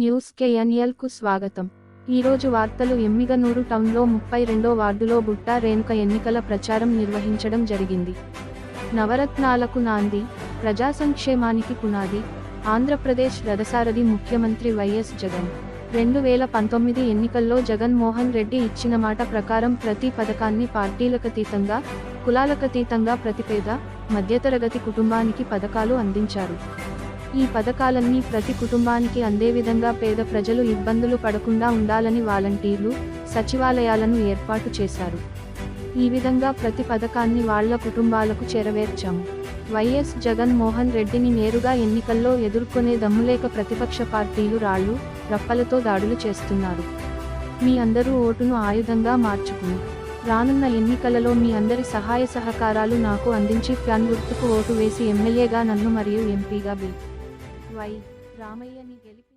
News కేఎన్ఎల్కు స్వాగతం ఈరోజు వార్తలు ఎమ్మిగనూరు టౌన్లో ముప్పై రెండో వార్డులో బుట్టా రేణుక ఎన్నికల ప్రచారం నిర్వహించడం జరిగింది. నవరత్నాలకు నాంది ప్రజా సంక్షేమానికి పునాది ఆంధ్రప్రదేశ్ రథసారథి ముఖ్యమంత్రి వైఎస్ జగన్. రెండు వేల పంతొమ్మిది ఎన్నికల్లో జగన్మోహన్ రెడ్డి ఇచ్చిన మాట ప్రకారం ప్రతి పథకాన్ని పార్టీలకతీతంగా కులాలకతీతంగా ప్రతిపేద మధ్యతరగతి కుటుంబానికి పథకాలు అందించారు. ఈ పథకాలన్నీ ప్రతి కుటుంబానికి అందే విధంగా పేద ప్రజలు ఇబ్బందులు పడకుండా ఉండాలని వాలంటీర్లు సచివాలయాలను ఏర్పాటు చేశారు. ఈ విధంగా ప్రతి పథకాన్ని వాళ్ళ కుటుంబాలకు చేరవేర్చాము వైఎస్ జగన్ మోహన్ రెడ్డిని నేరుగా ఎన్నికల్లో ఎదుర్కొనే దమ్ములేక ప్రతిపక్ష పార్టీలు రాళ్ళు రప్పలతో దాడులు చేస్తున్నారు. మీ అందరూ ఓటును ఆయుధంగా మార్చుకుని రానున్న ఎన్నికలలో మీ అందరి సహాయ సహకారాలు నాకు అందించి ఫ్యాన్ గుర్తుకు ఓటు వేసి ఎమ్మెల్యేగా నన్ను మరియు ఎంపీగా బి. వై రామయ్యని గెలిపి